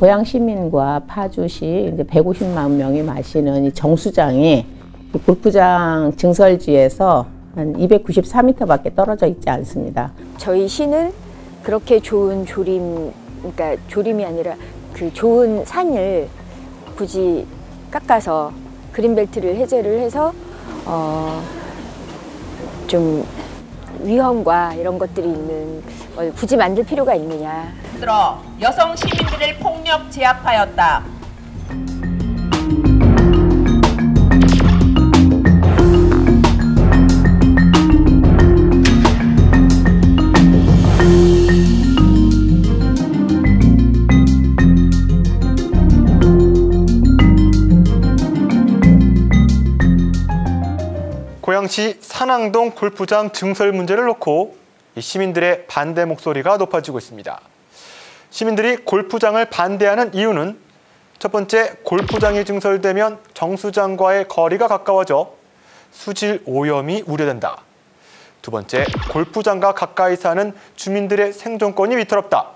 고양 시민과 파주시 이제 150만 명이 마시는 이 정수장이 이 골프장 증설지에서 한 294m밖에 떨어져 있지 않습니다. 저희 시는 그렇게 좋은 조림, 그러니까 조림이 아니라 그 좋은 산을 굳이 깎아서 그린벨트를 해제를 해서 어, 좀 위험과 이런 것들이 있는 걸 굳이 만들 필요가 있느냐. 들어 여성 시민들을 폭력 제압하였다. 고양시 산항동 골프장 증설 문제를 놓고 이 시민들의 반대 목소리가 높아지고 있습니다. 시민들이 골프장을 반대하는 이유는 첫 번째, 골프장이 증설되면 정수장과의 거리가 가까워져 수질 오염이 우려된다. 두 번째, 골프장과 가까이 사는 주민들의 생존권이 위태롭다.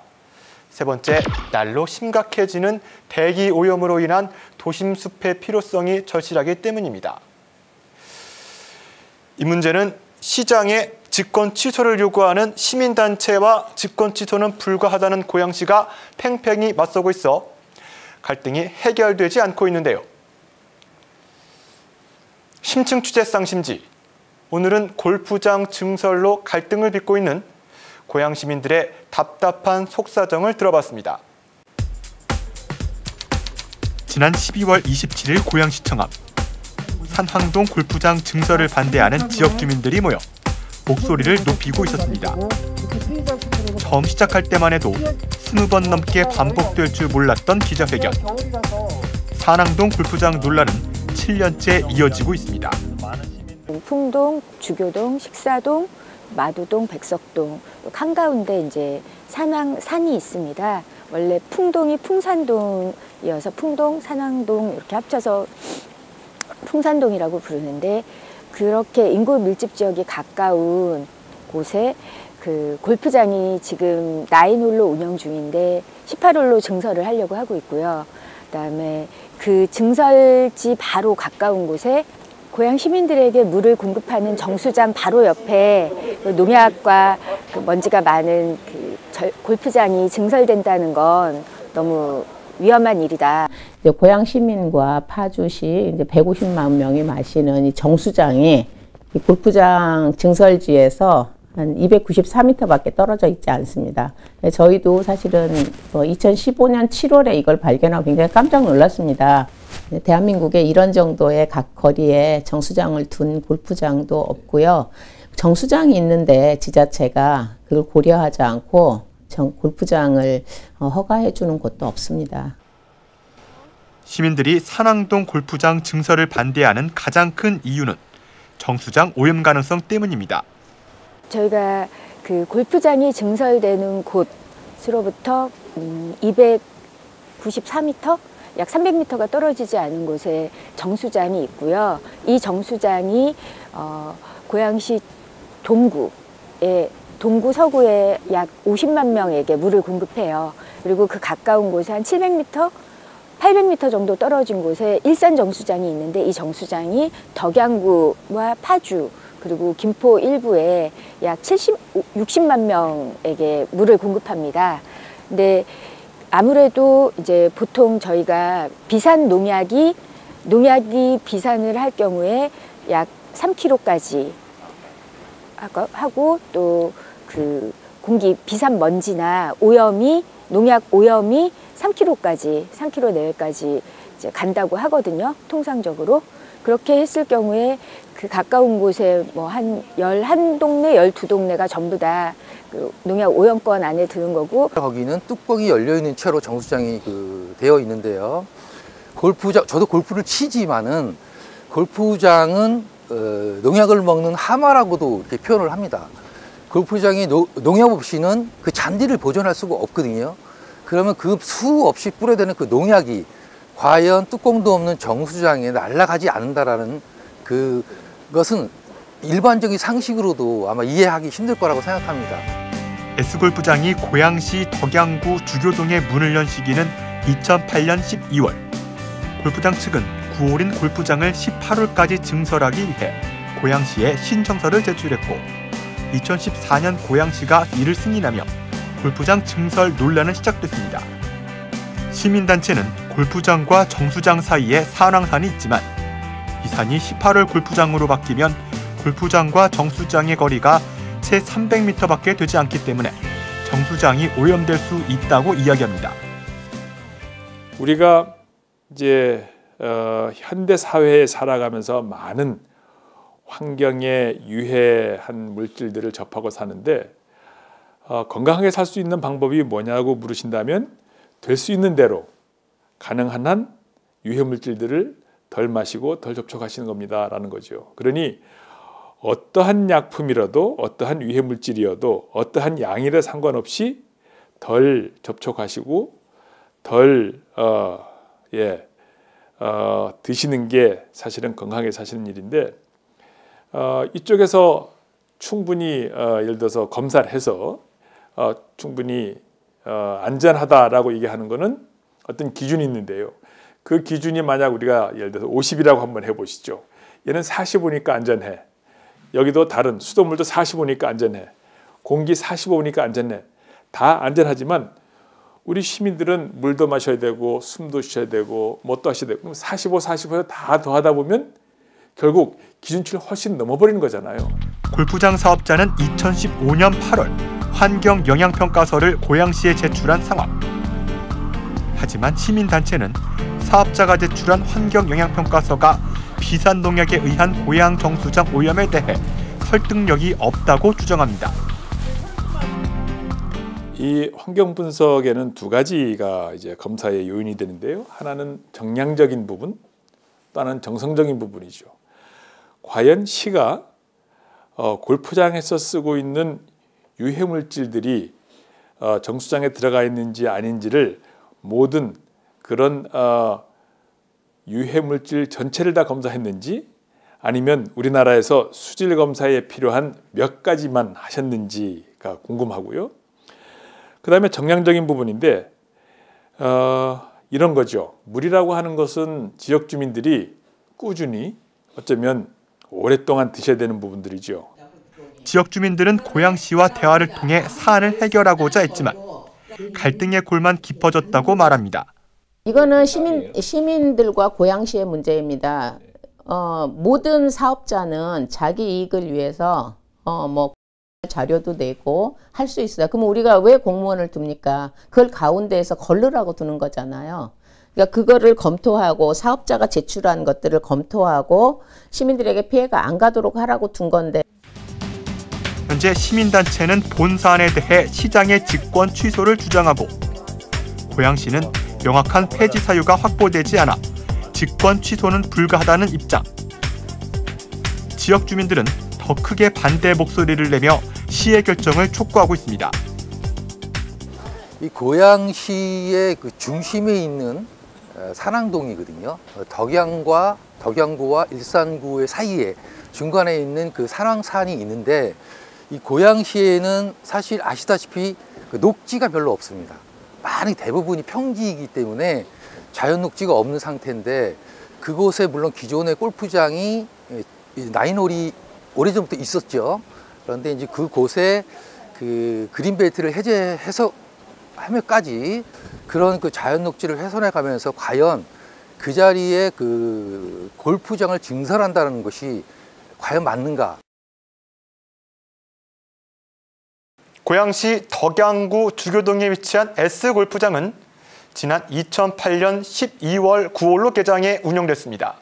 세 번째, 날로 심각해지는 대기 오염으로 인한 도심 숲의 필요성이 절실하기 때문입니다. 이 문제는 시장의 직권 취소를 요구하는 시민단체와 직권 취소는 불가하다는 고양시가 팽팽히 맞서고 있어 갈등이 해결되지 않고 있는데요. 심층 취재 쌍심지. 오늘은 골프장 증설로 갈등을 빚고 있는 고양 시민들의 답답한 속사정을 들어봤습니다. 지난 12월 27일 고양시청 앞 산항동 골프장 증설을 반대하는 지역 주민들이 모여 목소리를 높이고 있었습니다. 처음 시작할 때만 해도 스무 번 넘게 반복될 줄 몰랐던 기자회견. 산항동 골프장 논란은 7년째 이어지고 있습니다. 풍동, 주교동, 식사동, 마두동, 백석동 한가운데 이제 산왕 산이 있습니다. 원래 풍동이 풍산동이어서 풍동, 산왕동 이렇게 합쳐서 풍산동이라고 부르는데 그렇게 인구 밀집 지역이 가까운 곳에 그 골프장이 지금 나인홀로 운영 중인데 18홀로 증설을 하려고 하고 있고요. 그다음에 그 증설지 바로 가까운 곳에 고향 시민들에게 물을 공급하는 정수장 바로 옆에 그 농약과 그 먼지가 많은 그 골프장이 증설된다는 건 너무 위험한 일이다. 이제 고양 시민과 파주시 이제 150만 명이 마시는 이 정수장이 이 골프장 증설지에서 한 294m밖에 떨어져 있지 않습니다. 저희도 사실은 2015년 뭐 7월에 이걸 발견하고 굉장히 깜짝 놀랐습니다. 대한민국에 이런 정도의 각 거리에 정수장을 둔 골프장도 없고요. 정수장이 있는데 지자체가 그걸 고려하지 않고 골프장을 어, 허가해 주는 곳도 없습니다. 시민들이 산항동 골프장 증설을 반대하는 가장 큰 이유는 정수장 오염 가능성 때문입니다. 저희가 그 골프장이 증설되는 곳으로부터 294m, 음, 약 300m가 떨어지지 않은 곳에 정수장이 있고요. 이 정수장이 어, 고양시 동구에 동구 서구에 약 50만 명에게 물을 공급해요. 그리고 그 가까운 곳에 한 700m, 800m 정도 떨어진 곳에 일산 정수장이 있는데 이 정수장이 덕양구와 파주 그리고 김포 일부에 약 70, 60만 명에게 물을 공급합니다. 근데 아무래도 이제 보통 저희가 비산 농약이 농약이 비산을 할 경우에 약 3kg까지 하고 또 그 공기 비산 먼지나 오염이 농약 오염이 3kg까지 3kg 내외까지 이제 간다고 하거든요. 통상적으로 그렇게 했을 경우에 그 가까운 곳에 뭐 한 열 한 동네 열두 동네가 전부 다 그 농약 오염권 안에 드는 거고 거기는 뚜껑이 열려 있는 채로 정수장이 그 되어 있는데요. 골프장 저도 골프를 치지만은 골프장은 어, 농약을 먹는 하마라고도 이렇게 표현을 합니다. 골프장이 노, 농약 없이는 그 잔디를 보존할 수가 없거든요. 그러면 그 수 없이 뿌려대는 그 농약이 과연 뚜껑도 없는 정수장에 날아가지 않는다라는 그것은 일반적인 상식으로도 아마 이해하기 힘들 거라고 생각합니다. S골프장이 고양시 덕양구 주교동에 문을 연 시기는 2008년 12월. 골프장 측은 9홀인 골프장을 18홀까지 증설하기 위해 고양시에 신청서를 제출했고 2014년 고양시가 이를 승인하며 골프장 증설 논란은 시작됐습니다. 시민단체는 골프장과 정수장 사이에 산왕산이 있지만 이 산이 18홀 골프장으로 바뀌면 골프장과 정수장의 거리가 채 300m밖에 되지 않기 때문에 정수장이 오염될 수 있다고 이야기합니다. 우리가 이제 어, 현대 사회에 살아가면서 많은 환경에 유해한 물질들을 접하고 사는데 어, 건강하게 살 수 있는 방법이 뭐냐고 물으신다면 될 수 있는 대로 가능한 한 유해 물질들을 덜 마시고 덜 접촉하시는 겁니다라는 거죠. 그러니 어떠한 약품이라도 어떠한 유해 물질이어도 어떠한 양이라 상관없이 덜 접촉하시고 덜 어, 예, 어, 드시는 게 사실은 건강하게 사시는 일인데 어, 이쪽에서 충분히 어, 예를 들어서 검사를 해서 어, 충분히 어, 안전하다라고 얘기하는 거는 어떤 기준이 있는데요. 그 기준이 만약 우리가 예를 들어서 50이라고 한번 해보시죠. 얘는 45니까 안전해. 여기도 다른 수돗물도 45니까 안전해. 공기 45니까 안전해. 다 안전하지만 우리 시민들은 물도 마셔야 되고 숨도 쉬어야 되고 뭣도 하셔야 되고 그럼 45, 45에 다 더하다 보면 결국 기준치를 훨씬 넘어버리는 거잖아요. 골프장 사업자는 2015년 8월 환경 영향평가서를 고양시에 제출한 상황. 하지만 시민단체는 사업자가 제출한 환경 영향평가서가 비산 농약에 의한 고양 정수장 오염에 대해 설득력이 없다고 주장합니다. 이 환경 분석에는 두 가지가 이제 검사의 요인이 되는데요. 하나는 정량적인 부분, 또 하나는 정성적인 부분이죠. 과연 시가 어, 골프장에서 쓰고 있는 유해 물질들이 어, 정수장에 들어가 있는지 아닌지를 모든 그런 어, 유해 물질 전체를 다 검사했는지 아니면 우리나라에서 수질 검사에 필요한 몇 가지만 하셨는지가 궁금하고요. 그 다음에 정량적인 부분인데 어, 이런 거죠. 물이라고 하는 것은 지역 주민들이 꾸준히 어쩌면 오랫동안 드셔야 되는 부분들이죠. 지역 주민들은 고양시와 대화를 통해 사안을 해결하고자 했지만 갈등의 골만 깊어졌다고 말합니다. 이거는 시민 시민들과 고양시의 문제입니다. 어, 모든 사업자는 자기 이익을 위해서 어, 뭐 자료도 내고 할 수 있어요. 그럼 우리가 왜 공무원을 둡니까? 그걸 가운데에서 걸르라고 두는 거잖아요. 그러니까 그거를 검토하고 사업자가 제출한 것들을 검토하고 시민들에게 피해가 안 가도록 하라고 둔 건데 현재 시민단체는 본 사안에 대해 시장의 직권 취소를 주장하고 고양시는 명확한 폐지 사유가 확보되지 않아 직권 취소는 불가하다는 입장. 지역 주민들은 더 크게 반대 목소리를 내며 시의 결정을 촉구하고 있습니다. 이 고양시의 그 중심에 있는 어, 산항동이거든요. 어, 덕양과 덕양구와 일산구의 사이에 중간에 있는 그 산왕산이 있는데 이 고양시에는 사실 아시다시피 그 녹지가 별로 없습니다. 많이 대부분이 평지이기 때문에 자연 녹지가 없는 상태인데 그곳에 물론 기존의 골프장이 나인홀이 오래전부터 있었죠. 그런데 이제 그곳에 그 그린벨트를 해제해서 하면까지 그런 그 자연 녹지를 훼손해 가면서 과연 그 자리에 그 골프장을 증설한다는 것이 과연 맞는가? 고양시 덕양구 주교동에 위치한 S 골프장은 지난 2008년 12월 9홀로 개장해 운영됐습니다.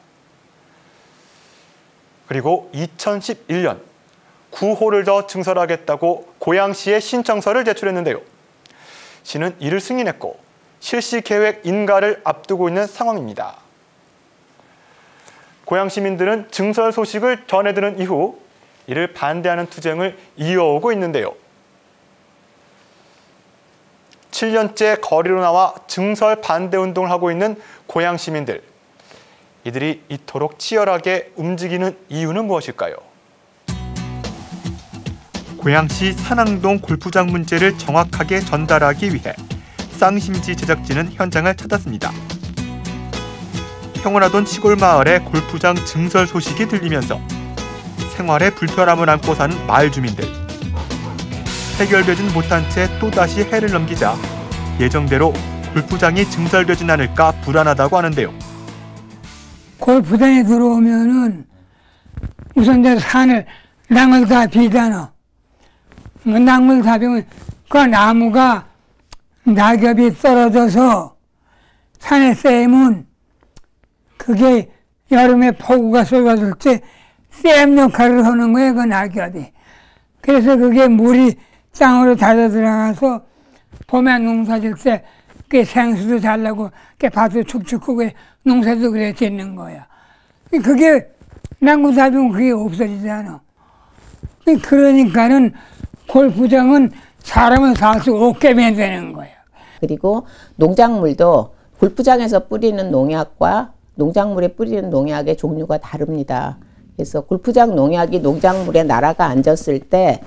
그리고 2011년 9홀을 더 증설하겠다고 고양시에 신청서를 제출했는데요. 시는 이를 승인했고 실시 계획 인가를 앞두고 있는 상황입니다. 고양 시민들은 증설 소식을 전해들은 이후 이를 반대하는 투쟁을 이어오고 있는데요. 7년째 거리로 나와 증설 반대 운동을 하고 있는 고양 시민들. 이들이 이토록 치열하게 움직이는 이유는 무엇일까요? 고양시 산항동 골프장 문제를 정확하게 전달하기 위해 쌍심지 제작진은 현장을 찾았습니다. 평온하던 시골 마을에 골프장 증설 소식이 들리면서 생활에 불편함을 안고 사는 마을 주민들. 해결되진 못한 채 또다시 해를 넘기자 예정대로 골프장이 증설되진 않을까 불안하다고 하는데요. 골프장에 들어오면은 우선 내 산을 다 비잖아. 다 비면 그 나무가 낙엽이 떨어져서 산에 쎄면 그게 여름에 폭우가 쏟아질 때쌤 역할을 하는 거예요, 그 낙엽이. 그래서 그게 물이 땅으로 닫아 들어가서 봄에 농사 질 때 그 생수도 잘 나고 그 밭도 축축 크고 농사도 그래 짓는 거야. 그게 닫으면 그게 없어지잖아. 그러니까는 골프장은 사람은 살 수 없게 만드는 거야. 그리고 농작물도 골프장에서 뿌리는 농약과 농작물에 뿌리는 농약의 종류가 다릅니다. 그래서 골프장 농약이 농작물에 날아가 앉았을 때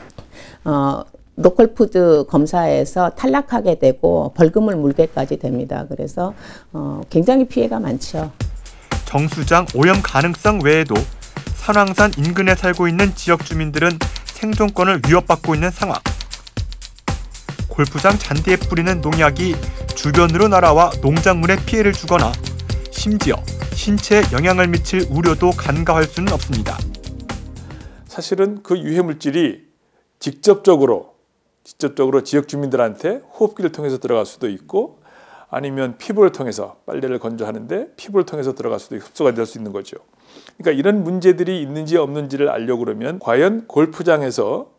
어, 로컬푸드 검사에서 탈락하게 되고 벌금을 물게까지 됩니다. 그래서 어, 굉장히 피해가 많죠. 정수장 오염 가능성 외에도 산왕산 인근에 살고 있는 지역 주민들은 생존권을 위협받고 있는 상황. 골프장 잔디에 뿌리는 농약이 주변으로 날아와 농작물에 피해를 주거나 심지어 신체에 영향을 미칠 우려도 간과할 수는 없습니다. 사실은 그 유해 물질이 직접적으로 직접적으로 지역 주민들한테 호흡기를 통해서 들어갈 수도 있고 아니면 피부를 통해서 빨래를 건조하는데 피부를 통해서 들어갈 수도 흡수가 될 수 있는 거죠. 그러니까 이런 문제들이 있는지 없는지를 알려고 그러면 과연 골프장에서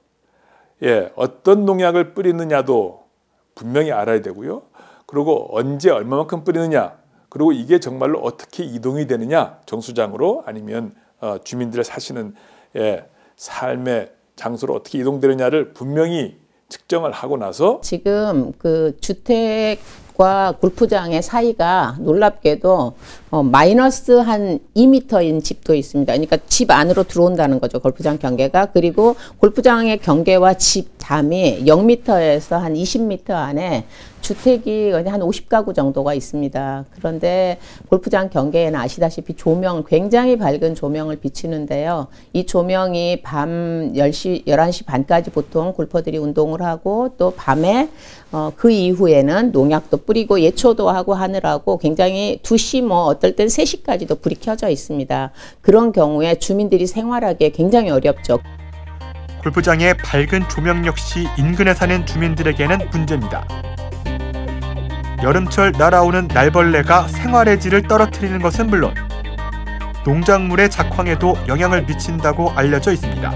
예, 어떤 농약을 뿌리느냐도 분명히 알아야 되고요. 그리고 언제 얼마만큼 뿌리느냐 그리고 이게 정말로 어떻게 이동이 되느냐 정수장으로 아니면 어, 주민들 사시는 예, 삶의 장소로 어떻게 이동되느냐를 분명히 측정을 하고 나서 지금 그 주택 과 골프장의 사이가 놀랍게도 어, 마이너스 한 2m인 집도 있습니다. 그러니까 집 안으로 들어온다는 거죠. 골프장 경계가. 그리고 골프장의 경계와 집 담이 0m에서 한 20m 안에 주택이 한 50가구 정도가 있습니다. 그런데 골프장 경계에는 아시다시피 조명, 굉장히 밝은 조명을 비치는데요. 이 조명이 밤 10시, 11시 반까지 보통 골퍼들이 운동을 하고 또 밤에 어, 그 이후에는 농약도 뿌리고 예초도 하고 하느라고 굉장히 2시 뭐 어떨 땐 3시까지도 불이 켜져 있습니다. 그런 경우에 주민들이 생활하기에 굉장히 어렵죠. 골프장의 밝은 조명 역시 인근에 사는 주민들에게는 문제입니다. 여름철 날아오는 날벌레가 생활의 질을 떨어뜨리는 것은 물론 농작물의 작황에도 영향을 미친다고 알려져 있습니다.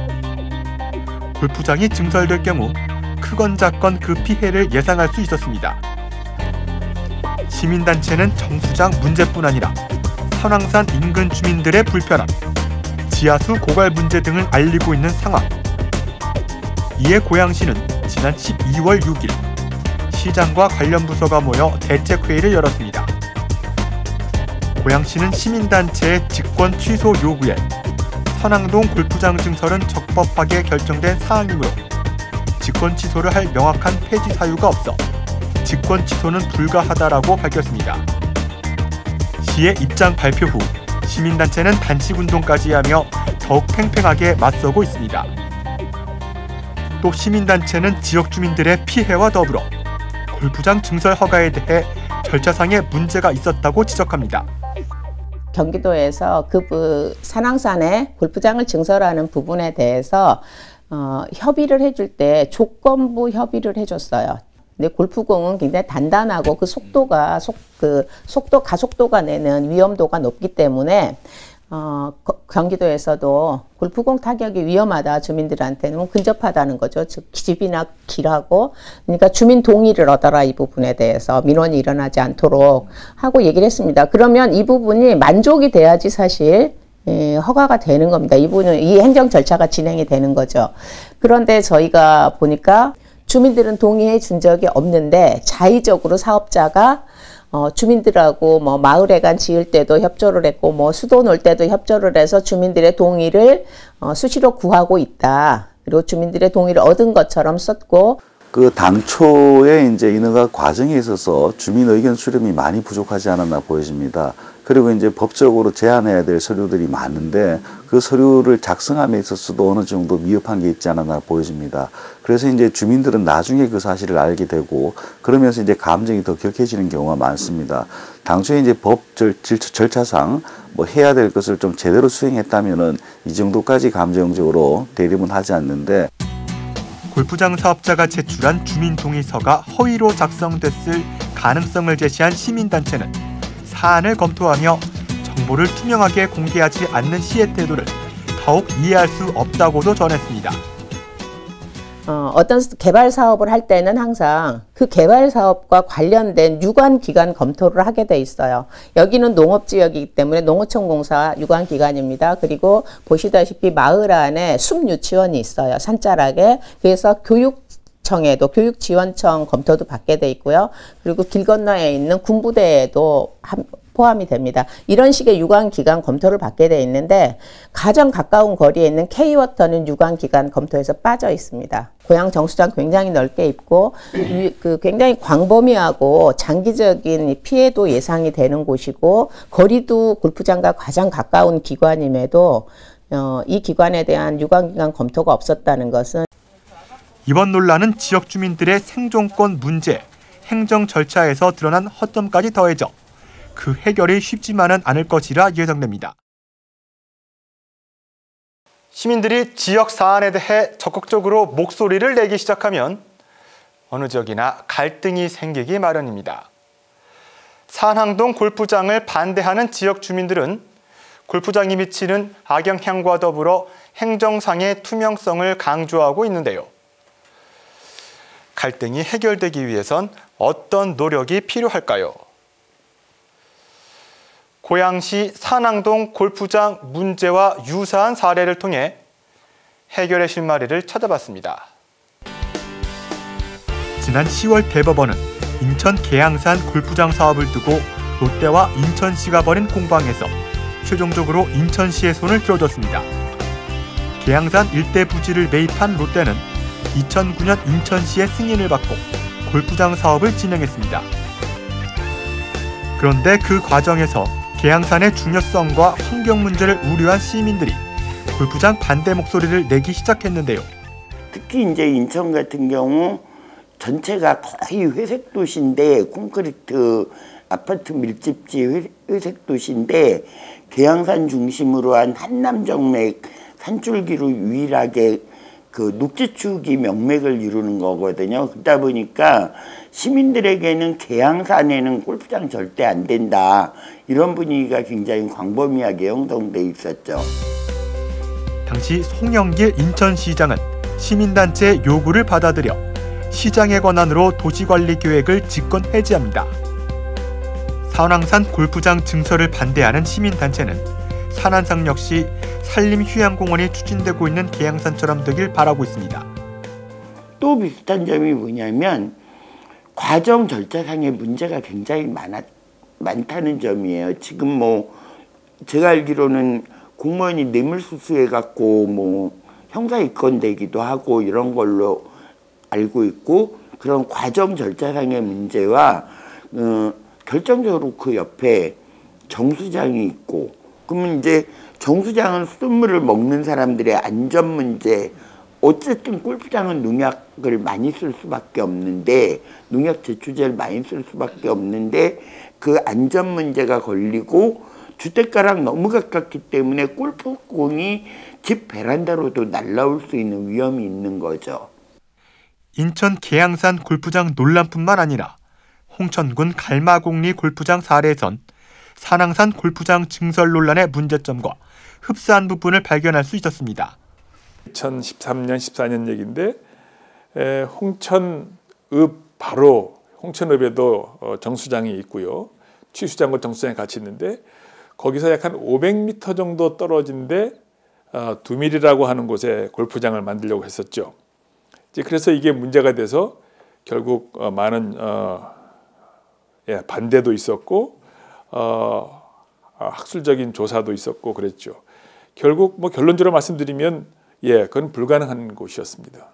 골프장이 증설될 경우 크건 작건 그 피해를 예상할 수 있었습니다. 시민단체는 정수장 문제뿐 아니라 선왕산 인근 주민들의 불편함, 지하수 고갈 문제 등을 알리고 있는 상황. 이에 고양시는 지난 12월 6일 시장과 관련 부서가 모여 대책회의를 열었습니다. 고양시는 시민단체의 직권 취소 요구에 선앙동 골프장 증설은 적법하게 결정된 사항이므로 직권 취소를 할 명확한 폐지 사유가 없어 직권 취소는 불가하다라고 밝혔습니다. 시의 입장 발표 후 시민단체는 단식 운동까지 하며 더욱 팽팽하게 맞서고 있습니다. 또 시민단체는 지역 주민들의 피해와 더불어 골프장 증설 허가에 대해 절차상의 문제가 있었다고 지적합니다. 경기도에서 그 산왕산에 골프장을 증설하는 부분에 대해서 어, 협의를 해줄 때 조건부 협의를 해줬어요. 근데 골프공은 굉장히 단단하고 그 속도가 속, 그 속도 가속도가 내는 위험도가 높기 때문에 어, 경기도에서도 골프공 타격이 위험하다 주민들한테는 근접하다는 거죠. 즉 집이나 길하고 그러니까 주민 동의를 얻어라 이 부분에 대해서 민원이 일어나지 않도록 하고 얘기를 했습니다. 그러면 이 부분이 만족이 돼야지 사실 예, 허가가 되는 겁니다. 이 부분은 이 행정 절차가 진행이 되는 거죠. 그런데 저희가 보니까 주민들은 동의해 준 적이 없는데 자의적으로 사업자가 어, 주민들하고 뭐 마을회관 지을 때도 협조를 했고 뭐 수도 놓을 때도 협조를 해서 주민들의 동의를 어, 수시로 구하고 있다. 그리고 주민들의 동의를 얻은 것처럼 썼고 그 당초에 이제 인허가 과정에 있어서 주민 의견 수렴이 많이 부족하지 않았나 보여집니다. 그리고 이제 법적으로 제한해야 될 서류들이 많은데 그 서류를 작성함에 있어서도 어느 정도 미흡한 게 있지 않았나 보여집니다. 그래서 이제 주민들은 나중에 그 사실을 알게 되고 그러면서 이제 감정이 더 격해지는 경우가 많습니다. 당초에 이제 법 절, 절차상 뭐 해야 될 것을 좀 제대로 수행했다면은 이 정도까지 감정적으로 대립은 하지 않는데 골프장 사업자가 제출한 주민 동의서가 허위로 작성됐을 가능성을 제시한 시민단체는 사안을 검토하며 정보를 투명하게 공개하지 않는 시의 태도를 더욱 이해할 수 없다고도 전했습니다. 어, 어떤 개발 사업을 할 때는 항상 그 개발 사업과 관련된 유관 기관 검토를 하게 돼 있어요. 여기는 농업 지역이기 때문에 농어촌 공사 유관 기관입니다. 그리고 보시다시피 마을 안에 숲 유치원이 있어요. 산자락에. 그래서 교육 청에도 교육지원청 검토도 받게 돼 있고요. 그리고 길 건너에 있는 군부대에도 포함이 됩니다. 이런 식의 유관기관 검토를 받게 돼 있는데 가장 가까운 거리에 있는 K워터는 유관기관 검토에서 빠져 있습니다. 고향 정수장 굉장히 넓게 있고 그 굉장히 광범위하고 장기적인 피해도 예상이 되는 곳이고 거리도 골프장과 가장 가까운 기관임에도 어, 이 기관에 대한 유관기관 검토가 없었다는 것은 이번 논란은 지역 주민들의 생존권 문제, 행정 절차에서 드러난 허점까지 더해져 그 해결이 쉽지만은 않을 것이라 예상됩니다. 시민들이 지역 사안에 대해 적극적으로 목소리를 내기 시작하면 어느 지역이나 갈등이 생기기 마련입니다. 산항동 골프장을 반대하는 지역 주민들은 골프장이 미치는 악영향과 더불어 행정상의 투명성을 강조하고 있는데요. 갈등이 해결되기 위해선 어떤 노력이 필요할까요? 고양시 산항동 골프장 문제와 유사한 사례를 통해 해결의 실마리를 찾아봤습니다. 지난 10월 대법원은 인천 계양산 골프장 사업을 두고 롯데와 인천시가 벌인 공방에서 최종적으로 인천시의 손을 들어줬습니다. 계양산 일대 부지를 매입한 롯데는 2009년 인천시의 승인을 받고 골프장 사업을 진행했습니다. 그런데 그 과정에서 계양산의 중요성과 환경 문제를 우려한 시민들이 골프장 반대 목소리를 내기 시작했는데요. 특히 이제 인천 같은 경우 전체가 거의 회색 도시인데 콘크리트 아파트 밀집지 회색 도시인데 계양산 중심으로 한 한남정맥 산줄기로 유일하게 그 녹지축이 명맥을 이루는 거거든요. 그러다 보니까 시민들에게는 계양산에는 골프장 절대 안 된다. 이런 분위기가 굉장히 광범위하게 형성돼 있었죠. 당시 송영길 인천시장은 시민단체 요구를 받아들여 시장의 권한으로 도시관리 계획을 직권 해지합니다. 산왕산 골프장 증설을 반대하는 시민단체는 산안상 역시 산림휴양공원이 추진되고 있는 계양산처럼 되길 바라고 있습니다. 또 비슷한 점이 뭐냐면 과정 절차상의 문제가 굉장히 많았, 많다는 점이에요. 지금 뭐 제가 알기로는 공무원이 뇌물수수해 갖고 뭐 형사 입건되기도 하고 이런 걸로 알고 있고 그런 과정 절차상의 문제와 어, 결정적으로 그 옆에 정수장이 있고 그러면 이제 정수장은 수돗물을 먹는 사람들의 안전 문제 어쨌든 골프장은 농약을 많이 쓸 수밖에 없는데 농약 제초제를 많이 쓸 수밖에 없는데 그 안전 문제가 걸리고 주택가랑 너무 가깝기 때문에 골프공이 집 베란다로도 날라올 수 있는 위험이 있는 거죠. 인천 계양산 골프장 논란뿐만 아니라 홍천군 갈마공리 골프장 사례에선 산왕산 골프장 증설 논란의 문제점과 흡사한 부분을 발견할 수 있었습니다. 2013년 14년 얘기인데 에, 홍천읍 바로 홍천읍에도 어, 정수장이 있고요. 취수장과 정수장이 같이 있는데 거기서 약 한 500m 정도 떨어진데 어, 두밀이라고 하는 곳에 골프장을 만들려고 했었죠. 그래서 이게 문제가 돼서 결국 어, 많은 어, 예, 반대도 있었고 어, 아, 학술적인 조사도 있었고 그랬죠. 결국 뭐 결론적으로 말씀드리면 예, 그건 불가능한 곳이었습니다.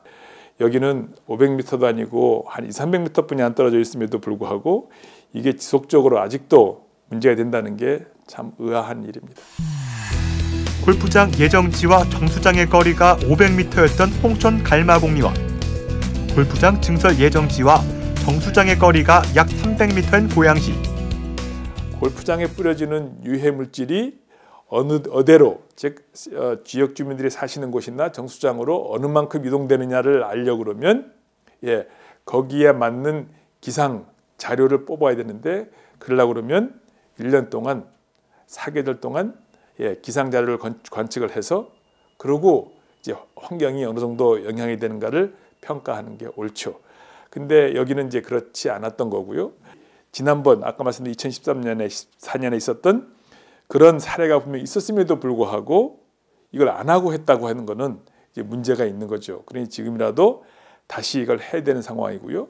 여기는 500m도 아니고 한 2, 300m뿐이 안 떨어져 있음에도 불구하고 이게 지속적으로 아직도 문제가 된다는 게 참 의아한 일입니다. 골프장 예정지와 정수장의 거리가 500m였던 홍천 갈마공리와 골프장 증설 예정지와 정수장의 거리가 약 300m인 고양시. 골프장에 뿌려지는 유해 물질이 어느 어디로 즉 어, 지역 주민들이 사시는 곳이나 정수장으로 어느 만큼 이동되느냐를 알려 그러면 예 거기에 맞는 기상 자료를 뽑아야 되는데 그러려 그러면 1년 동안 사계절 동안 예 기상 자료를 관측을 해서 그러고 이제 환경이 어느 정도 영향이 되는가를 평가하는 게 옳죠. 근데 여기는 이제 그렇지 않았던 거고요. 지난번 아까 말씀드린 2013년에 14년에 있었던 그런 사례가 분명히 있었음에도 불구하고 이걸 안 하고 했다고 하는 거는 이제 문제가 있는 거죠. 그러니 지금이라도 다시 이걸 해야 되는 상황이고요.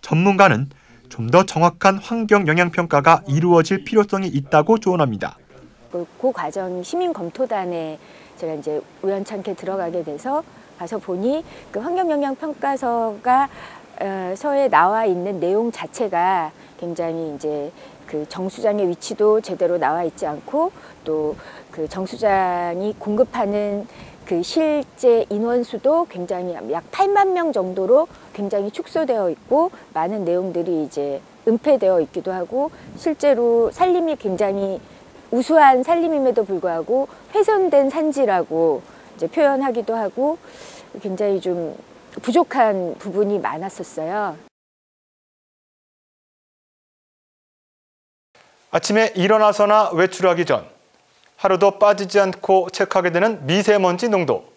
전문가는 좀 더 정확한 환경 영향 평가가 이루어질 필요성이 있다고 조언합니다. 그, 그 과정 시민 검토단에 제가 이제 우연찮게 들어가게 돼서 가서 보니 그 환경 영향 평가서가 어, 서에 나와 있는 내용 자체가 굉장히 이제 그 정수장의 위치도 제대로 나와 있지 않고 또 그 정수장이 공급하는 그 실제 인원수도 굉장히 약 8만 명 정도로 굉장히 축소되어 있고 많은 내용들이 이제 은폐되어 있기도 하고 실제로 산림이 굉장히 우수한 산림임에도 불구하고 훼손된 산지라고 이제 표현하기도 하고 굉장히 좀 부족한 부분이 많았었어요. 아침에 일어나서나 외출하기 전 하루도 빠지지 않고 체크하게 되는 미세먼지 농도.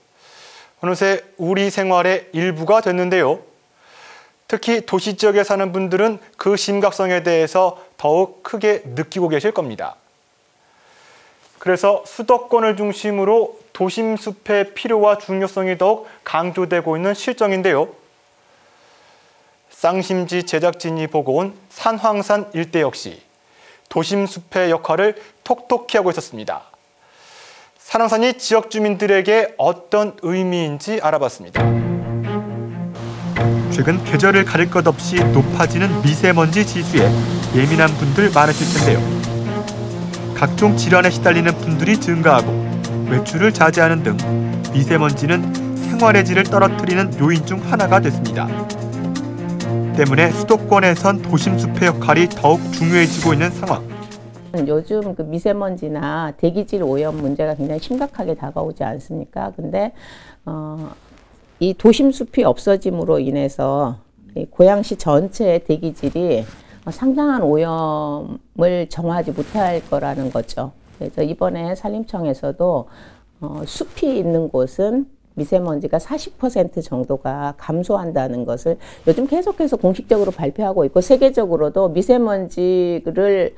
어느새 우리 생활의 일부가 됐는데요. 특히 도시 지역에 사는 분들은 그 심각성에 대해서 더욱 크게 느끼고 계실 겁니다. 그래서 수도권을 중심으로 도심 숲의 필요와 중요성이 더욱 강조되고 있는 실정인데요. 쌍심지 제작진이 보고 온 산황산 일대 역시 도심 숲의 역할을 톡톡히 하고 있었습니다. 산황산이 지역 주민들에게 어떤 의미인지 알아봤습니다. 최근 계절을 가릴 것 없이 높아지는 미세먼지 지수에 예민한 분들 많으실 텐데요. 각종 질환에 시달리는 분들이 증가하고 외출을 자제하는 등 미세먼지는 생활의 질을 떨어뜨리는 요인 중 하나가 됐습니다. 때문에 수도권에선 도심 숲의 역할이 더욱 중요해지고 있는 상황. 요즘 그 미세먼지나 대기질 오염 문제가 굉장히 심각하게 다가오지 않습니까? 근데 어, 이 도심 숲이 없어짐으로 인해서 고양시 전체의 대기질이 상당한 오염을 정화하지 못할 거라는 거죠. 그래서 이번에 산림청에서도 어, 숲이 있는 곳은 미세먼지가 40% 정도가 감소한다는 것을 요즘 계속해서 공식적으로 발표하고 있고 세계적으로도 미세먼지를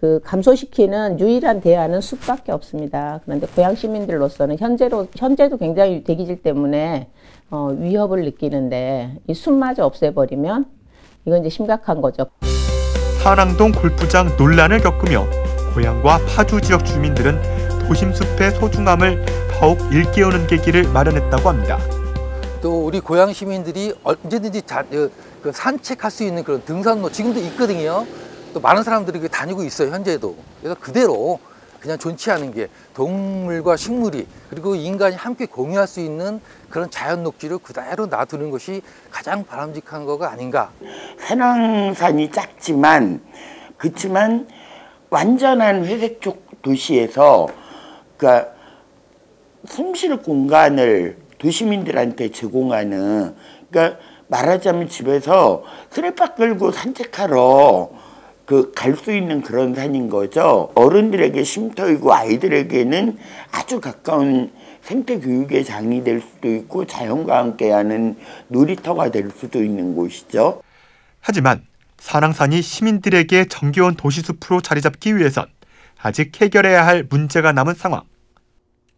그 감소시키는 유일한 대안은 숲밖에 없습니다. 그런데 고향 시민들로서는 현재로 현재도 굉장히 대기질 때문에 어, 위협을 느끼는데 이 숲마저 없애버리면 이건 이제 심각한 거죠. 사랑동 골프장 논란을 겪으며 고향과 파주 지역 주민들은 도심 숲의 소중함을 더욱 일깨우는 계기를 마련했다고 합니다. 또 우리 고향 시민들이 언제든지 자, 어, 그 산책할 수 있는 그런 등산로 지금도 있거든요. 또 많은 사람들이 다니고 있어요 현재도. 그래서 그대로 그냥 존치 않은 게 동물과 식물이 그리고 인간이 함께 공유할 수 있는 그런 자연 녹지를 그대로 놔두는 것이 가장 바람직한 거가 아닌가. 산왕산이 작지만 그렇지만 완전한 회색적 도시에서 그러니까 숨쉴 공간을 도시민들한테 제공하는 그러니까 말하자면 집에서 스레빠 끌고 산책하러 그 갈 수 있는 그런 산인 거죠. 어른들에게 쉼터이고 아이들에게는 아주 가까운 생태 교육의 장이 될 수도 있고 자연과 함께하는 놀이터가 될 수도 있는 곳이죠. 하지만 산왕산이 시민들에게 정겨운 도시숲으로 자리 잡기 위해선 아직 해결해야 할 문제가 남은 상황.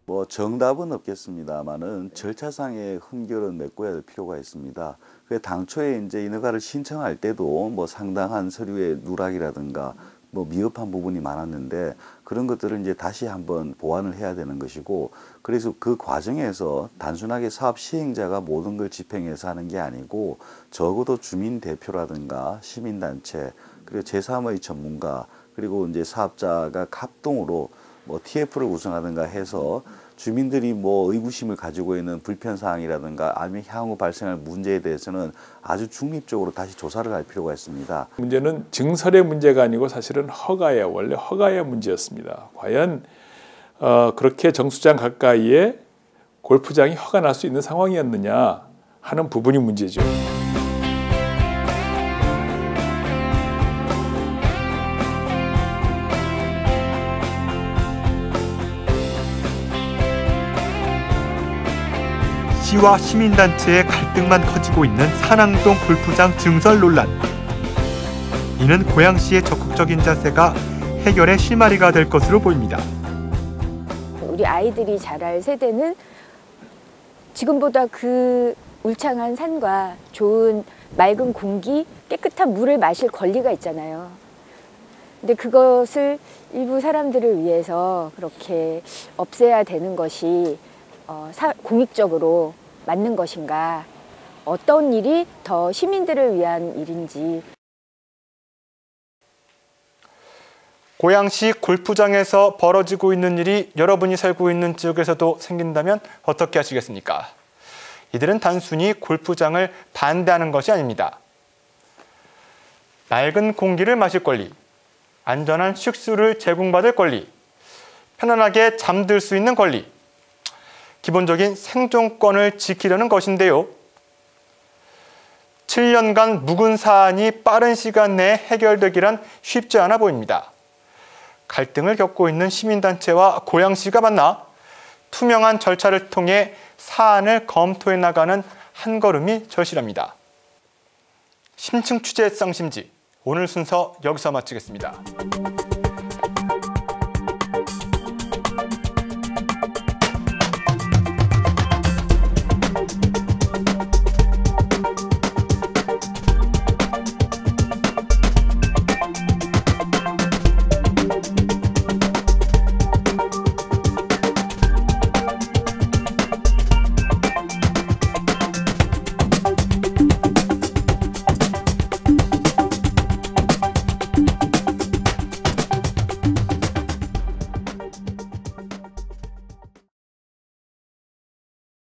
뭐 정답은 없겠습니다만은 절차상의 흔결은 메꿔야 될 필요가 있습니다. 그 당초에 이제 인허가를 신청할 때도 뭐 상당한 서류의 누락이라든가 뭐 미흡한 부분이 많았는데 그런 것들을 이제 다시 한번 보완을 해야 되는 것이고 그래서 그 과정에서 단순하게 사업 시행자가 모든 걸 집행해서 하는 게 아니고 적어도 주민 대표라든가 시민단체 그리고 제3의 전문가 그리고 이제 사업자가 합동으로 뭐 TF를 구성하든가 해서 주민들이 뭐 의구심을 가지고 있는 불편 사항이라든가 아니면 향후 발생할 문제에 대해서는 아주 중립적으로 다시 조사를 할 필요가 있습니다. 문제는 증설의 문제가 아니고 사실은 허가의 원래 허가의 문제였습니다. 과연 어, 그렇게 정수장 가까이에 골프장이 허가 날 수 있는 상황이었느냐 하는 부분이 문제죠. 시와 시민단체의 갈등만 커지고 있는 산항동 골프장 증설 논란. 이는 고양시의 적극적인 자세가 해결의 실마리가 될 것으로 보입니다. 우리 아이들이 자랄 세대는 지금보다 그 울창한 산과 좋은 맑은 공기, 깨끗한 물을 마실 권리가 있잖아요. 근데 그것을 일부 사람들을 위해서 그렇게 없애야 되는 것이 어, 사, 공익적으로 맞는 것인가? 어떤 일이 더 시민들을 위한 일인지 고양시 골프장에서 벌어지고 있는 일이 여러분이 살고 있는 지역에서도 생긴다면 어떻게 하시겠습니까? 이들은 단순히 골프장을 반대하는 것이 아닙니다. 맑은 공기를 마실 권리, 안전한 식수를 제공받을 권리, 편안하게 잠들 수 있는 권리, 기본적인 생존권을 지키려는 것인데요. 7년간 묵은 사안이 빠른 시간 내에 해결되기란 쉽지 않아 보입니다. 갈등을 겪고 있는 시민단체와 고양시가 만나 투명한 절차를 통해 사안을 검토해 나가는 한 걸음이 절실합니다. 심층 취재 쌍심지 오늘 순서 여기서 마치겠습니다.